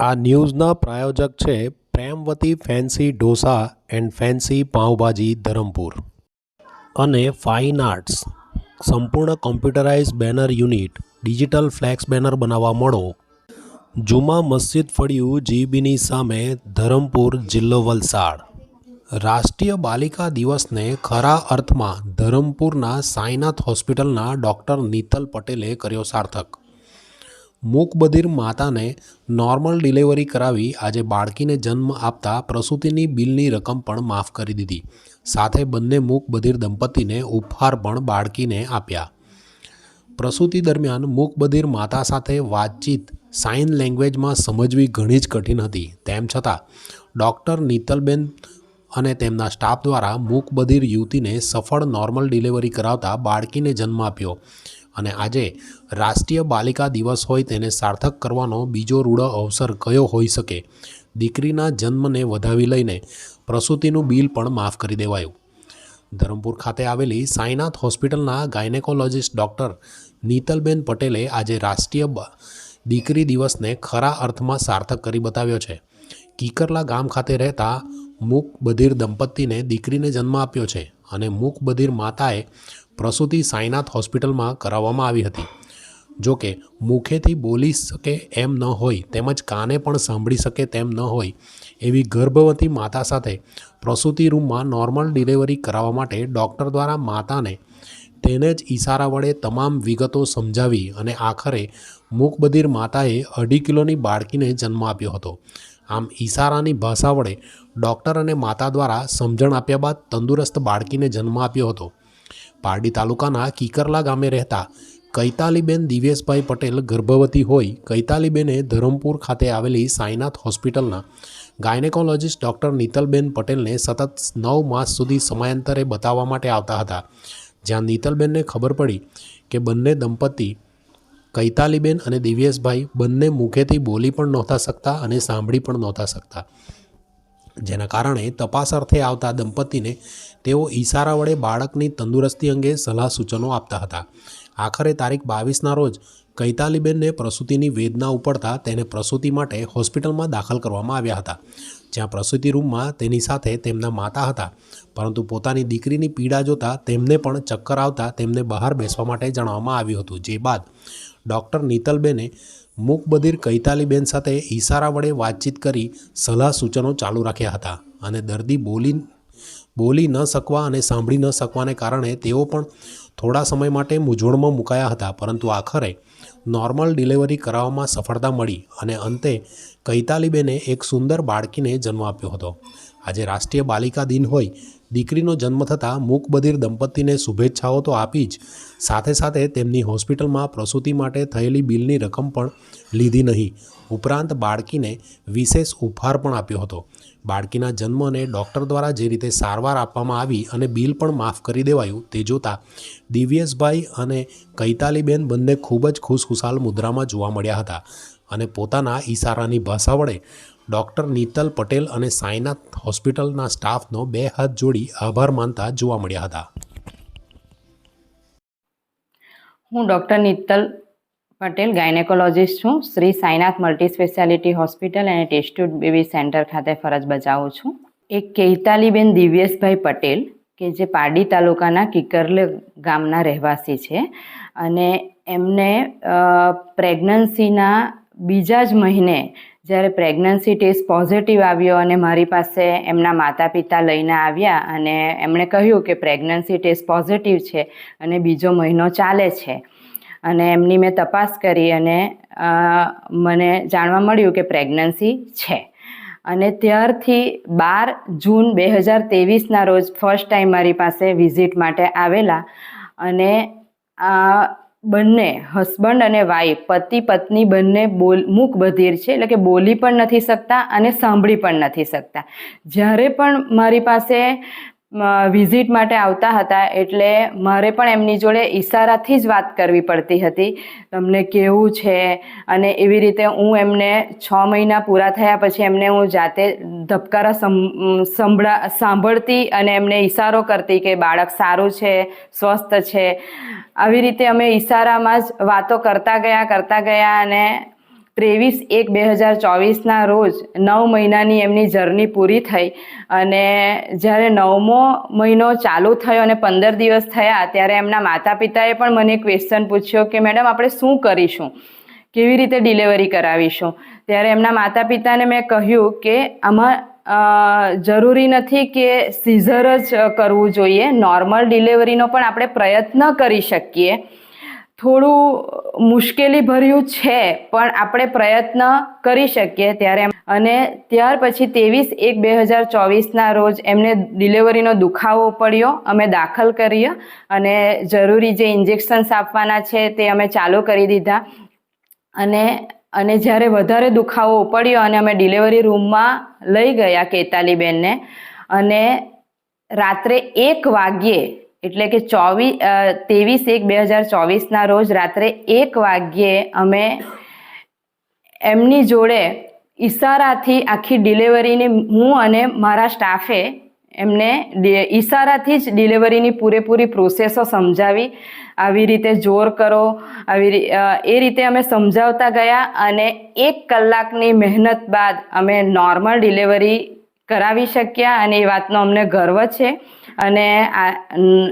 આ ન્યૂઝના પ્રાયોજક છે Premvati fancy dosa and fancy pav bhaji Dharampur. અને ફાઇન આર્ટ્સ. સંપૂર્ણ computerise banner unit, digital flex banner બનાવવા મળો. જુમા મસ્જિદ ફળિયું જીબીની સામે ધરમપુર જિલ્લો વલસાડ. રાષ્ટ્રીય બાલિકા દિવસને ખરા અર્થમાં ધરમપુરના સાઈનાથ હોસ્પિટલના ડૉક્ટર નીતલ પટેલે કર્યો સાર્થક. મૂકબધિર માતાને નોર્મલ ડિલિવરી કરાવી આજે બાળકીને જન્મ આપતા પ્રસૂતિની બિલની રકમ પણ માફ કરી દીધી. સાથે બંને મૂકબધિર દંપતીને ઉપહાર પણ બાળકીને આપ્યા. પ્રસૂતિ દરમિયાન મૂકબધિર માતા સાથે વાતચીત સાઇન લેંગ્વેજમાં સમજવી ઘણી જ કઠિન હતી. તેમ છતાં ડૉક્ટર નીતલબેન અને તેમના સ્ટાફ દ્વારા મૂકબધિર યુવતીને સફળ નોર્મલ ડિલિવરી કરાવતા બાળકીને જન્મ આપ્યો. અને આજે રાષ્ટ્રીય બાલિકા દિવસ હોય તેને સાર્થક કરવાનો બીજો રૂડો અવસર કયો હોઈ શકે? દીકરીના જન્મને વધાવી લઈને પ્રસૂતિનું બિલ પણ માફ કરી દેવાયું. ધરમપુર ખાતે આવેલી સાંઈનાથ હોસ્પિટલના ગાયનેકોલોજિસ્ટ ડૉક્ટર નીતલબેન પટેલે આજે રાષ્ટ્રીય દીકરી દિવસને ખરા અર્થમાં સાર્થક કરી બતાવ્યો છે. કીકરલા ગામ ખાતે રહેતા મૂક બધીર દંપતીને દીકરીને જન્મ આપ્યો છે અને મૂક બધીર માતાએ પ્રસૂતિ સાંઈનાથ હોસ્પિટલમાં કરાવવામાં આવી હતી. જો કે, મુખેથી બોલી શકે એમ ન હોય, તેમજ કાને પણ સાંભળી શકે તેમ ન હોય, એવી ગર્ભવતી માતા સાથે પ્રસૂતિ રૂમમાં નોર્મલ ડિલિવરી કરાવવા માટે ડૉક્ટર દ્વારા માતાને તેને જ ઈશારા વડે તમામ વિગતો સમજાવી અને આખરે મૂકબધિર માતાએ અઢી કિલોની બાળકીને જન્મ આપ્યો હતો. આમ ઈશારાની ભાષા વડે ડૉક્ટર અને માતા દ્વારા સમજણ આપ્યા બાદ તંદુરસ્ત બાળકીને જન્મ આપ્યો હતો. પારડી તાલુકાના કીકરલા ગામે રહેતા કૈતાલીબેન દિવેશભાઈ પટેલ ગર્ભવતી હોય કૈતાલીબેને ધરમપુર ખાતે આવેલી સાંઈનાથ હોસ્પિટલના ગાયનેકોલોજિસ્ટ ડૉક્ટર નીતલબેન પટેલને સતત નવ માસ સુધી સમયાંતરે બતાવવા માટે આવતા હતા. જ્યાં નીતલબેનને ખબર પડી કે બંને દંપતી કૈતાલીબેન અને દિવ્યેશભાઈ બંને મુખેથી બોલી પણ નહોતા શકતા અને સાંભળી પણ નહોતા શકતા. જેના કારણે તપાસ અર્થે આવતા દંપતીને તેઓ ઈશારા વડે બાળકની તંદુરસ્તી અંગે સલાહ સૂચનો આપતા હતા. આખરે તારીખ બાવીસના રોજ કૈતાલીબેનને પ્રસૂતિની વેદના ઉપડતા તેને પ્રસૂતિ માટે હોસ્પિટલમાં દાખલ કરવામાં આવ્યા હતા. જ્યાં પ્રસૂતિ રૂમમાં તેની સાથે તેમના માતા હતા. પરંતુ પોતાની દીકરીની પીડા જોતા તેમને પણ ચક્કર આવતા તેમને બહાર બેસવા માટે જણાવવામાં આવ્યું હતું. જે બાદ ડૉક્ટર નીતલબેને મૂકબધિર કૈતાલીબેન સાથે ઈશારા વડે વાતચીત કરી સલાહ સૂચનો ચાલુ રાખ્યા હતા અને દર્દી બોલી બોલી ન શકવા અને સાંભળી ન શકવાને કારણે તેઓ પણ થોડા સમય માટે મૂંઝવણમાં મુકાયા હતા પરંતુ આખરે નોર્મલ ડિલિવરી કરાવવામાં સફળતા મળી અને અંતે કૈતાલીબેને એક સુંદર બાળકીને જન્મ આપ્યો હતો. આજે રાષ્ટ્રીય બાલિકા દિન હોય, દીકરીનો જન્મ થતાં મૂકબધિર દંપતીને શુભેચ્છાઓ તો આપી જ સાથે સાથે તેમની હોસ્પિટલમાં પ્રસૂતિ માટે થયેલી બિલની રકમ પણ લીધી નહીં. ઉપરાંત બાળકીને વિશેષ ઉપહાર પણ આપ્યો હતો. બાળકીના જન્મને ડૉક્ટર દ્વારા જે રીતે સારવાર આપવામાં આવી અને બિલ પણ માફ કરી દેવાયું તે જોતાં દિવ્યેશભાઈ અને કૈતાલીબેન બંને ખૂબ જ ખુશખુશાલ મુદ્રામાં જોવા મળ્યા હતા અને પોતાના ઈશારાની ભાષા વડે ડૉક્ટર નીતલ પટેલ અને સાયનાથ હોસ્પિટલના સ્ટાફનો બે હાથ જોડી આભાર માનતા જોવા મળ્યા હતા. હું ડૉક્ટર નિત્તલ પટેલ, ગાયનેકોલોજિસ્ટ છું. Shri Sainath multi speciality hospital અને ટેસ્ટ્યુડ બેબી સેન્ટર ખાતે ફરજ બજાવું છું. એક કૈતાલીબેન દિવ્યેશભાઈ પટેલ, કે જે પારડી તાલુકાના કિકરલે ગામના રહેવાસી છે અને એમને પ્રેગ્નન્સીના બીજા જ મહિને જ્યારે પ્રેગ્નન્સી ટેસ્ટ પોઝિટિવ આવ્યો અને મારી પાસે એમના માતા પિતા લઈને આવ્યા અને એમણે કહ્યું કે પ્રેગ્નન્સી ટેસ્ટ પોઝિટિવ છે અને બીજો મહિનો ચાલે છે. અને એમની મેં તપાસ કરી અને મને જાણવા મળ્યું કે પ્રેગ્નન્સી છે. અને ત્યારથી બાર જૂન બે હજાર ત્રેવીસના રોજ ફર્સ્ટ ટાઈમ મારી પાસે વિઝિટ માટે આવેલા અને આ બંને હસબન્ડ અને વાઈફ, પતિ પત્ની બંને બોલ મૂક બધીર છે, એટલે કે બોલી પણ નથી શકતા અને સાંભળી પણ નથી શકતા. જ્યારે પણ મારી પાસે વિઝિટ માટે આવતા હતા એટલે મારે પણ એમની જોડે ઈશારાથી જ વાત કરવી પડતી હતી. તમને કેવું છે? અને એવી રીતે હું એમને છ મહિના પૂરા થયા પછી એમને હું જાતે ધબકારા સંભળા, સાંભળતી અને એમને ઈશારો કરતી કે બાળક સારું છે, સ્વસ્થ છે. આવી રીતે અમે ઈશારામાં જ વાતો કરતા ગયા કરતા ગયા અને ત્રેવીસ એક બે હજાર ચોવીસના રોજ નવ મહિનાની એમની જર્ની પૂરી થઈ અને જ્યારે નવમો મહિનો ચાલુ થયો અને પંદર દિવસ થયા ત્યારે એમના માતા પિતાએ પણ મને ક્વેશ્ચન પૂછ્યો કે, મેડમ, આપણે શું કરીશું? કેવી રીતે ડિલિવરી કરાવીશું? ત્યારે એમના માતા પિતાને મેં કહ્યું કે, આમાં જરૂરી નથી કે સિઝર જ કરવું જોઈએ. નોર્મલ ડિલિવરીનો પણ આપણે પ્રયત્ન કરી શકીએ. થોડું મુશ્કેલી ભર્યું છે, પણ આપણે પ્રયત્ન કરી શકીએ ત્યારે અને ત્યાર પછી ત્રેવીસ એક બે હજાર ચોવીસના રોજ એમને ડિલિવરીનો દુખાવો પડ્યો, અમે દાખલ કરીએ અને જરૂરી જે ઇન્જેક્શન્સ આપવાના છે તે અમે ચાલુ કરી દીધા. અને અને જ્યારે વધારે દુખાવો પડ્યો અને અમે ડિલિવરી રૂમમાં લઈ ગયા કેતાલીબેનને, અને રાત્રે એક વાગ્યે એટલે કે ચોવીસ ત્રેવીસ એક બે હજાર ચોવીસના રોજ રાત્રે એક વાગ્યે અમે એમની જોડે ઈશારાથી આખી ડિલિવરીની હું અને મારા સ્ટાફે એમને ઈશારાથી જ ડિલિવરીની પૂરેપૂરી પ્રોસેસો સમજાવી, આવી રીતે જોર કરો, આવી એ રીતે અમે સમજાવતા ગયા અને એક કલાકની મહેનત બાદ અમે નોર્મલ ડિલિવરી કરાવી શક્યા અને એ વાતનો અમને ગર્વ છે. અને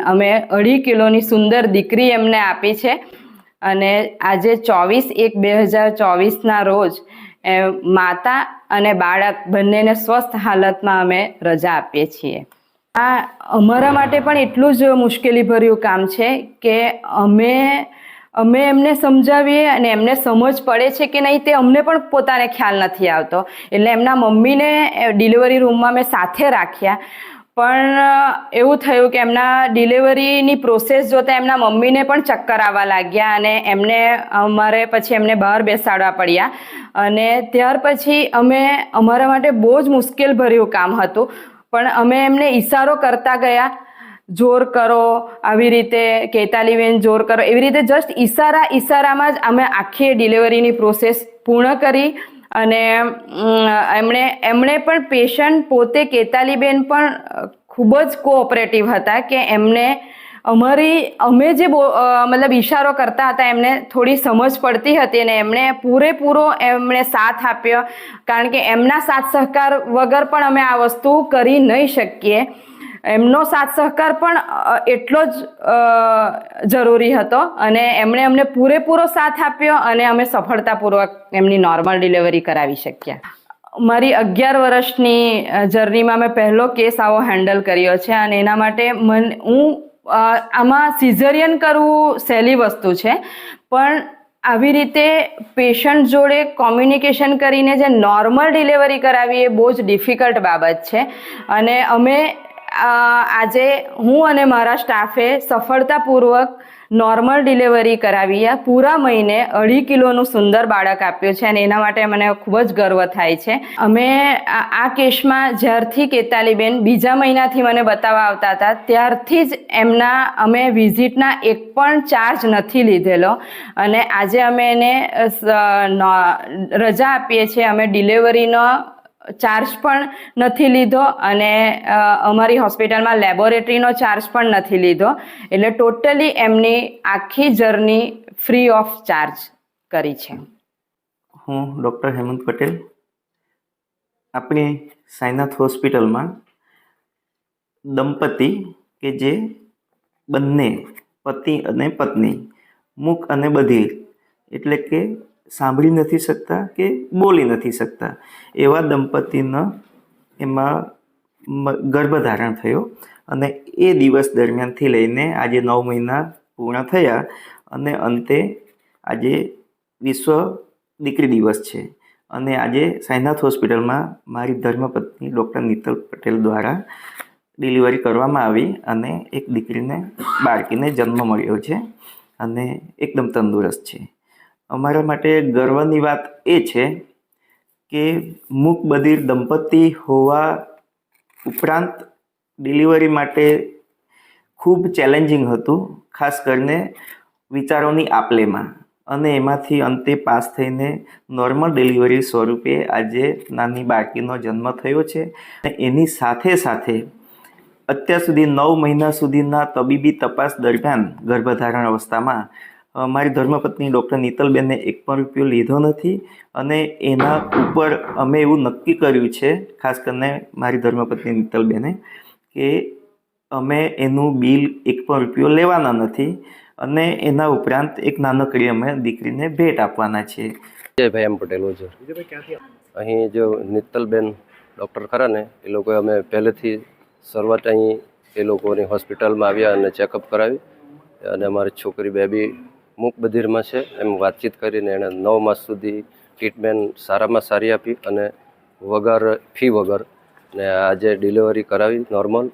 અમે અઢી કિલોની સુંદર દીકરી એમને આપી છે. અને આજે ચોવીસ એક બે હજાર ચોવીસના રોજ માતા અને બાળક બંનેને સ્વસ્થ હાલતમાં અમે રજા આપીએ છીએ. આ અમારા માટે પણ એટલું જ મુશ્કેલીભર્યું કામ છે કે અમે અમે એમને સમજાવીએ અને એમને સમજ પડે છે કે નહીં તે અમને પણ પોતાને ખ્યાલ નથી આવતો. એટલે એમના મમ્મીને ડિલિવરી રૂમમાં મેં સાથે રાખ્યા. પણ એવું થયું કે એમના ડિલિવરીની પ્રોસેસ જોતાં એમના મમ્મીને પણ ચક્કર આવવા લાગ્યા અને એમને અમારે પછી એમને બહાર બેસાડવા પડ્યા. અને ત્યાર પછી અમે, અમારા માટે બહુ જ મુશ્કેલ ભર્યું કામ હતું. પણ અમે એમને ઈશારો કરતા ગયા. જોર કરો, આવી રીતે કેતાલીબેન જોર કરો, એવી રીતે જસ્ટ ઈશારા, ઈશારામાં જ અમે આખી ડિલિવરીની પ્રોસેસ પૂર્ણ કરી અને એમણે એમણે પણ પેશન્ટ પોતે કેતાલીબેન પણ ખૂબ જ કોઓપરેટિવ હતા કે એમને અમારી, અમે જે મતલબ ઈશારો કરતા હતા, એમને થોડી સમજ પડતી હતી અને એમણે પૂરેપૂરો એમણે સાથ આપ્યો. કારણ કે એમના સાથ સહકાર વગર પણ અમે આ વસ્તુ કરી નહીં શકીએ. એમનો સાથ સહકાર પણ એટલો જ જરૂરી હતો અને એમણે અમને પૂરેપૂરો સાથ આપ્યો અને અમે સફળતાપૂર્વક એમની નોર્મલ ડિલિવરી કરાવી શક્યા. મારી અગિયાર વર્ષની જર્નીમાં મેં પહેલો કેસ આવો હેન્ડલ કર્યો છે અને એના માટે મન, હું આમાં સિઝરિયન કરવું સહેલી વસ્તુ છે, પણ આવી રીતે પેશન્ટ જોડે કોમ્યુનિકેશન કરીને જે નોર્મલ ડિલિવરી કરાવી એ બહુ જ ડિફિકલ્ટ બાબત છે. અને અમે આજે હું અને મારા સ્ટાફે સફળતાપૂર્વક નોર્મલ ડિલિવરી કરાવી પૂરા મહિને અઢી કિલોનું સુંદર બાળક આપ્યું છે અને એના માટે મને ખૂબ જ ગર્વ થાય છે. અમે આ કેસમાં જ્યારથી કેતાલીબેન બીજા મહિનાથી મને બતાવવા આવતા હતા, ત્યારથી જ એમના અમે વિઝિટના એક પણ ચાર્જ નથી લીધેલો અને આજે અમે એને રજા આપીએ છીએ, અમે ડિલિવરીનો ચાર્જ પણ નથી લીધો અને અમારી હોસ્પિટલમાં લેબોરેટરીનો ચાર્જ પણ નથી લીધો. એટલે ટોટલી એમની આખી જર્ની ફ્રી ઓફ ચાર્જ કરી છે. હું ડૉક્ટર હેમંત પટેલ, આપણી સાઈનાથ હોસ્પિટલમાં દંપતી કે જે બંને પતિ અને પત્ની મૂક અને બધી એટલે કે સાંભળી નથી શકતા કે બોલી નથી શકતા. એવા દંપતીનો એમાં ગર્ભધારણ થયો અને એ દિવસ દરમિયાનથી લઈને આજે નવ મહિના પૂર્ણ થયા અને અંતે આજે વિશ્વ દીકરી દિવસ છે. અને આજે સાઈનાથ હોસ્પિટલમાં મારી ધર્મપત્ની ડૉક્ટર નીતલ પટેલ દ્વારા ડિલિવરી કરવામાં આવી અને એક દીકરીને, બાળકીને જન્મ મળ્યો છે અને એકદમ તંદુરસ્ત છે. અમારા માટે ગર્વની વાત એ છે કે મૂક બધિર દંપતી હોવા ઉપરાંત ડિલિવરી માટે ખૂબ ચેલેન્જિંગ હતું, ખાસ કરીને વિચારોની આપલેમાં. અને એમાંથી અંતે પાસ થઈને નોર્મલ ડિલિવરી સ્વરૂપે આજે નાની બાળકીનો જન્મ થયો છે. અને એની સાથે સાથે અત્યાર સુધી નવ મહિના સુધીના તબીબી તપાસ દરમિયાન ગર્ભધારણ અવસ્થામાં મારી ધર્મપત્ની ડૉક્ટર નીતલબેને એક પણ રૂપિયો લીધો નથી અને એના ઉપર અમે એવું નક્કી કર્યું છે ખાસ કરીને મારી ધર્મપત્ની નીતલબેને કે અમે એનું બિલ એક પણ રૂપિયો લેવાના નથી અને એના ઉપરાંત એક નાનકડી અમે દીકરીને ભેટ આપવાના છીએ. વિજયભાઈ એમ પટેલ ઓજર અહીં જો નિત્તલબેન ડૉક્ટર ખરા ને એ લોકોએ અમે પહેલેથી શરૂઆત અહીં એ લોકોની હોસ્પિટલમાં આવ્યા અને ચેકઅપ કરાવી અને અમારી છોકરી બેબી મૂક બધિરમાં છે. એમ વાતચીત કરીને એણે નવ માસ સુધી ટ્રીટમેન્ટ સારામાં સારી આપી અને વગર, ફી વગર, ને આજે ડિલિવરી કરાવી નોર્મલ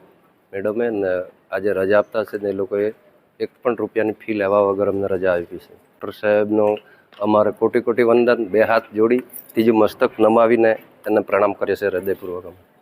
મેડમે ને આજે રજા આપતા છે ને એ લોકોએ એક પણ રૂપિયાની ફી લેવા વગર અમને રજા આપી છે. ડૉક્ટર સાહેબનો અમારે કોટી કોટી વંદન, બે હાથ જોડી, ત્રીજું મસ્તક નમાવીને એને પ્રણામ કરીએ છીએ હૃદયપૂર્વક અમે